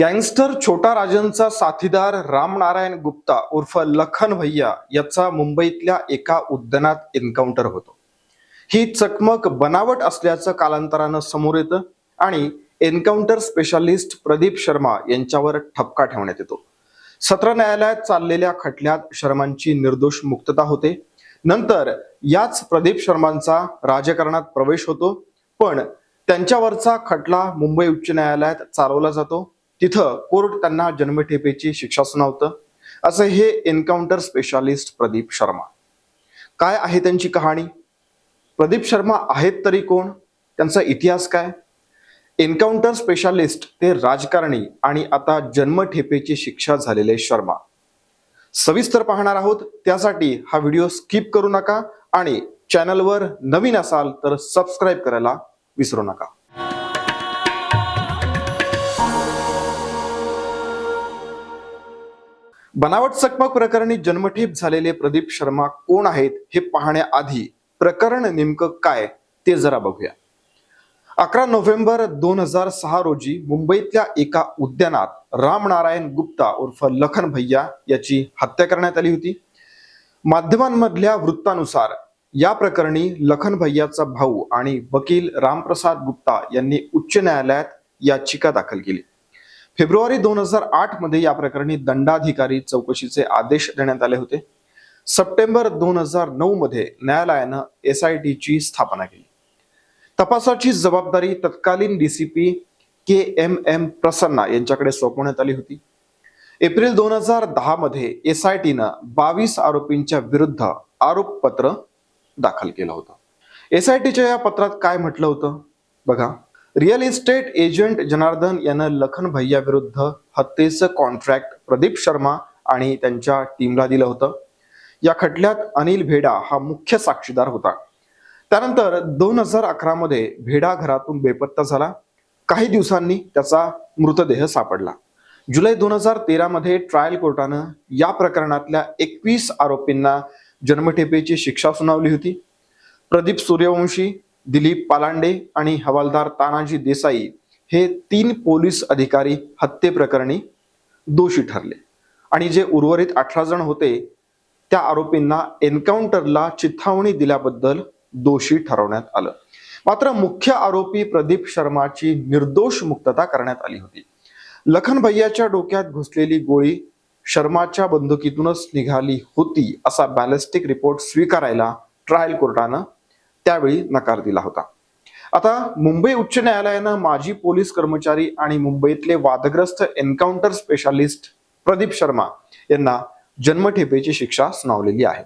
Gangster छोटा राजनचा साथीदार रामनारायण गुप्ता उर्फ लखन भैया याचा मुंबईतल्या एका उद्यानात एन्काउंटर होतो. ही चकमक बनावट असल्याचं कालांतरानं समोर येतं आणि एन्काउंटर स्पेशालिस्ट प्रदीप शर्मा यांच्यावर ठपका ठेवण्यात येतो. सत्र न्यायालयात चाललेल्या खटल्यात शर्मांची निर्दोष मुक्तता होते. नंतर याच प्रदीप शर्मांचा राजकारणात प्रवेश होतो. पण त्यांच्यावरचा खटला मुंबई उच्च न्यायालयात चालवला जातो. तिथं कोर्ट त्यांना जन्मठेपेची शिक्षा सुनावतं. असं हे एन्काउंटर स्पेशालिस्ट प्रदीप शर्मा. काय आहे त्यांची कहाणी? प्रदीप शर्मा आहेत तरी कोण? त्यांचा इतिहास काय? एन्काउंटर स्पेशालिस्ट ते राजकारणी आणि आता जन्मठेपेची शिक्षा झालेले शर्मा. सविस्तर पाहणार आहोत त्यासाठी हा व्हिडिओ स्किप करू नका आणि चॅनलवर नवीन असाल तर सबस्क्राईब करायला विसरू नका. बनावट चकमक प्रकरणी जन्मठेप झालेले प्रदीप शर्मा कोण आहेत हे पाहण्याआधी प्रकरण नेमकं काय ते जरा बघूया. अकरा नोव्हेंबर दोन हजार सहा रोजी मुंबईतल्या एका उद्यानात रामनारायण गुप्ता उर्फ लखन भैया याची हत्या करण्यात आली होती. माध्यमांमधल्या वृत्तानुसार या प्रकरणी लखन भैयाचा भाऊ आणि वकील रामप्रसाद गुप्ता यांनी उच्च न्यायालयात याचिका दाखल केली. फेब्रुवारी दोन हजार आठमध्ये या प्रकरणी दंडाधिकारी चौकशीचे आदेश देण्यात आले होते. सप्टेंबर दोन हजार नऊ मध्ये न्यायालयानं एस आय टीची स्थापना केली. तपासाची जबाबदारी तत्कालीन DCP K M M Prasanna यांच्याकडे सोपवण्यात आली होती. एप्रिल दोन हजार दहा मध्ये एस आय टीनं बावीस आरोपींच्या विरुद्ध आरोपपत्र दाखल केलं होतं. एस आय टीच्या या पत्रात काय म्हटलं होतं? बघा. रिअल इस्टेट एजंट जनार्दन यानं लखन भैया विरुद्ध हत्येचं कॉन्ट्रॅक्ट प्रदीप शर्मा आणि त्यांच्या टीमला दिलं होतं. या खटल्यात अनिल भेडा हा मुख्य साक्षीदार होता. त्यानंतर दोन हजार अकरा मध्ये भेडा घरातून बेपत्ता झाला. काही दिवसांनी त्याचा मृतदेह सापडला. जुलै दोन हजार तेरामध्ये ट्रायल कोर्टानं या प्रकरणातल्या एकवीस आरोपींना जन्मठेपेची शिक्षा सुनावली होती. प्रदीप सूर्यवंशी दिलीप पालांडे आणि हवालदार तानाजी देसाई हे तीन पोलीस अधिकारी हत्येप्रकरणी दोषी ठरले. आणि जे उर्वरित अठरा जण होते त्या आरोपींना एन्काउंटरला चिथावणी दिल्याबद्दल दोषी ठरवण्यात आलं. मात्र मुख्य आरोपी प्रदीप शर्माची निर्दोष मुक्तता करण्यात आली होती. लखन भैयाच्या डोक्यात घुसलेली गोळी शर्माच्या बंदुकीतूनच निघाली होती असा बॅलिस्टिक रिपोर्ट स्वीकारायला ट्रायल कोर्टानं त्यावेळी नकार दिला होता. आता मुंबई उच्च न्यायालयानं माजी पोलीस कर्मचारी आणि मुंबईतले वादग्रस्त एन्काउंटर स्पेशालिस्ट प्रदीप शर्मा यांना जन्मठेपेची शिक्षा सुनावलेली आहे.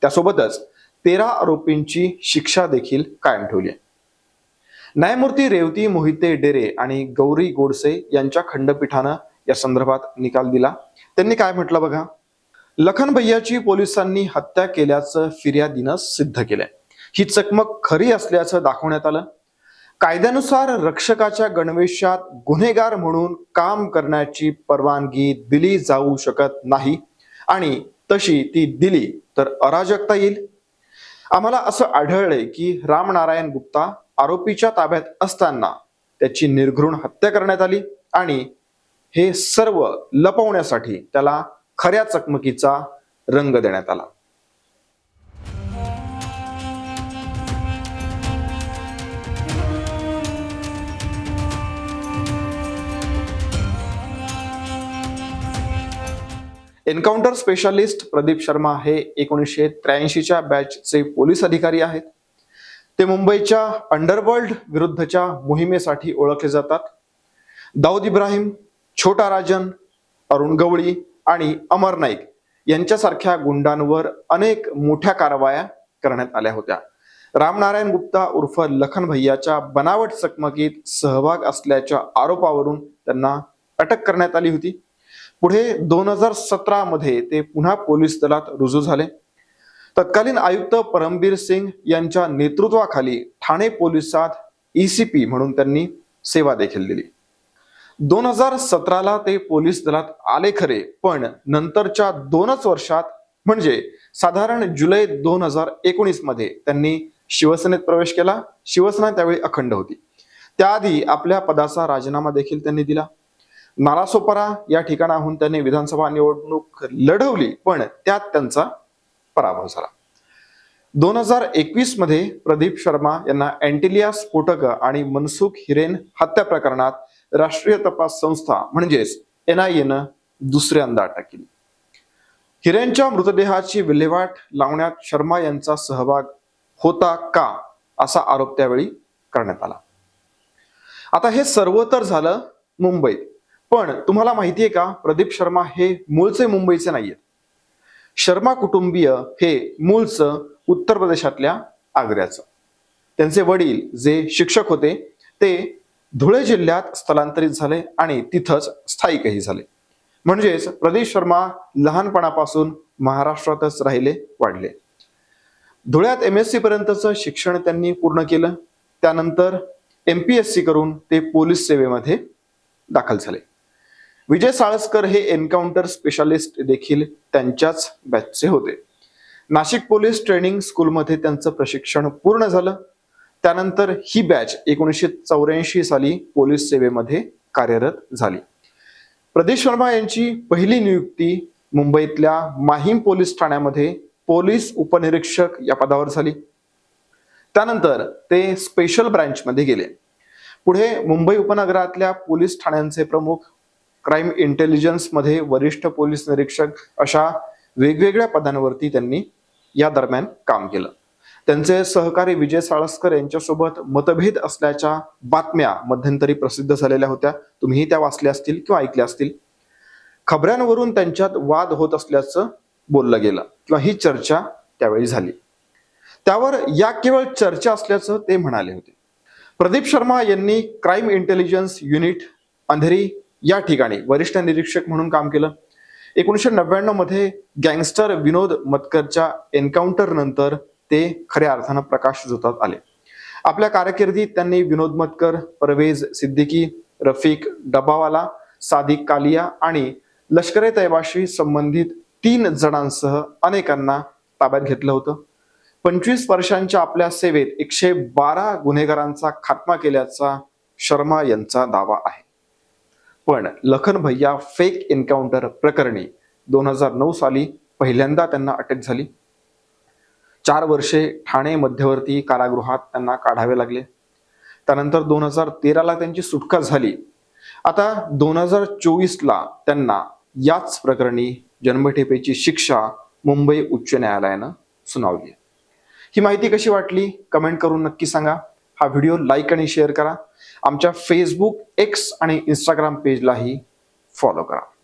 त्यासोबतच तेरा आरोपींची शिक्षा देखील कायम ठेवली आहे. न्यायमूर्ती रेवती मोहिते डेरे आणि गौरी गोडसे यांच्या खंडपीठानं या संदर्भात निकाल दिला. त्यांनी काय म्हटलं बघा? लखन भैयाची पोलिसांनी हत्या केल्याचं फिर्यादीनं सिद्ध केलंय. ही चकमक खरी असल्याचं दाखवण्यात आलं. कायद्यानुसार रक्षकाच्या गणवेशात गुन्हेगार म्हणून काम करण्याची परवानगी दिली जाऊ शकत नाही आणि तशी ती दिली तर अराजकता येईल. आम्हाला असं आढळले की रामनारायण गुप्ता आरोपीच्या ताब्यात असताना त्याची निर्घृण हत्या करण्यात आली आणि हे सर्व लपवण्यासाठी त्याला खऱ्या चकमकीचा रंग देण्यात आला. एन्काउंटर स्पेशालिस्ट प्रदीप शर्मा हे एकोणीसशे त्र्याऐंशीच्या बॅचचे पोलीस अधिकारी आहेत. ते मुंबईच्या अंडरवर्ल्ड विरुद्धच्या मोहिमेसाठी ओळखले जातात. दाऊद इब्राहिम छोटा राजन अरुण गवळी आणि अमर नाईक यांच्यासारख्या गुंडांवर अनेक मोठ्या कारवाया करण्यात आल्या होत्या. रामनारायण गुप्ता उर्फ लखन भैयाच्या बनावट चकमकीत सहभाग असल्याच्या आरोपावरून त्यांना अटक करण्यात आली होती. पुढे दोन हजार सतरामध्ये ते पुन्हा पोलीस दलात रुजू झाले. तत्कालीन आयुक्त परमबीर सिंग यांच्या नेतृत्वाखाली ठाणे पोलिसात ईसीपी म्हणून त्यांनी सेवा देखील दिली. दोन हजार सतराला ते पोलीस दलात आले खरे पण नंतरच्या दोनच वर्षात म्हणजे साधारण जुलै दोन हजार एकोणीसमध्ये त्यांनी शिवसेनेत प्रवेश केला. शिवसेना त्यावेळी अखंड होती. त्याआधी आपल्या पदाचा राजीनामा देखील त्यांनी दिला. नालासोपारा या ठिकाणाहून त्यांनी विधानसभा निवडणूक लढवली पण त्यात त्यांचा पराभव झाला. दोन हजार एकवीसमध्ये प्रदीप शर्मा यांना अँटिलिया स्फोटक आणि मनसुख हिरेन हत्या प्रकरणात राष्ट्रीय तपास संस्था म्हणजेच एन आय एनं दुसऱ्यांदा अटक केली. हिरेनच्या मृतदेहाची विल्हेवाट लावण्यात शर्मा यांचा सहभाग होता का असा आरोप त्यावेळी करण्यात आला. आता हे सर्व तर झालं मुंबईत. पण तुम्हाला माहितीये का प्रदीप शर्मा हे मूळचे मुंबईचे नाहीयेत. शर्मा कुटुंबीय हे मूळचं उत्तर प्रदेशातल्या आग्र्याचं. त्यांचे वडील जे शिक्षक होते ते धुळे जिल्ह्यात स्थलांतरित झाले आणि तिथंच स्थायिकही झाले. म्हणजेच प्रदीप शर्मा लहानपणापासून महाराष्ट्रातच राहिले वाढले. धुळ्यात एम एस सी पर्यंतचं शिक्षण त्यांनी पूर्ण केलं. त्यानंतर एम पी एस सी करून ते पोलीस सेवेमध्ये दाखल झाले. विजय साळसकर हे एन्काउंटर स्पेशालिस्ट देखील त्यांच्याच बॅचचे होते. नाशिक पोलीस ट्रेनिंग स्कूलमध्ये त्यांचं प्रशिक्षण पूर्ण झालं. त्यानंतर ही बॅच एकोणीसशे चौऱ्याऐंशी साली पोलीस सेवेमध्ये कार्यरत झाली. प्रदीप शर्मा यांची पहिली नियुक्ती मुंबईतल्या माहीम पोलीस ठाण्यामध्ये पोलीस उपनिरीक्षक या पदावर झाली. त्यानंतर ते स्पेशल ब्रँचमध्ये गेले. पुढे मुंबई उपनगरातल्या पोलीस ठाण्यांचे प्रमुख क्राईम इंटेलिजन्समध्ये वरिष्ठ पोलीस निरीक्षक अशा वेगवेगळ्या पदांवरती त्यांनी या दरम्यान काम केलं. त्यांचे सहकारी विजय साळसकर यांच्यासोबत मतभेद असल्याच्या बातम्या मध्यंतरी प्रसिद्ध झालेल्या होत्या. तुम्हीही त्या वाचल्या असतील किंवा ऐकल्या असतील. खबऱ्यांवरून त्यांच्यात वाद होत असल्याचं बोललं गेलं किंवा ही चर्चा त्यावेळी झाली. त्यावर या केवळ चर्चा असल्याचं ते म्हणाले होते. प्रदीप शर्मा यांनी क्राईम इंटेलिजन्स युनिट अंधेरी या ठिकाणी वरिष्ठ निरीक्षक म्हणून काम केलं. एकोणीसशे नव्याण्णवमध्ये गँगस्टर विनोद मतकरच्या एन्काउंटर नंतर ते खऱ्या अर्थानं प्रकाश झोतात आले. आपल्या कारकिर्दीत त्यांनी विनोद मतकर परवेज सिद्दीकी रफिक डबावाला सादिक कालिया आणि लष्कर ए तैबाशी संबंधित तीन जणांसह अनेकांना ताब्यात घेतलं होतं. पंचवीस वर्षांच्या आपल्या सेवेत एकशे बारा गुन्हेगारांचा खात्मा केल्याचा शर्मा यांचा दावा आहे. पण लखन भैया फेक एन्काउंटर प्रकरणी दोन हजार नऊ साली पहिल्यांदा त्यांना अटक झाली. चार वर्षे ठाणे मध्यवर्ती कारागृहात त्यांना काढावे लागले. त्यानंतर दोन हजार तेराला त्यांची सुटका झाली. आता दोन हजार चोवीसला त्यांना याच प्रकरणी जन्मठेपेची शिक्षा मुंबई उच्च न्यायालयानं सुनावली ही माहिती कशी वाटली? कमेंट करून नक्की सांगा. हा व्हिडिओ लाईक आणि शेअर करा. आमच्या फेसबुक एक्स आणि इंस्टाग्राम पेजलाही फॉलो करा.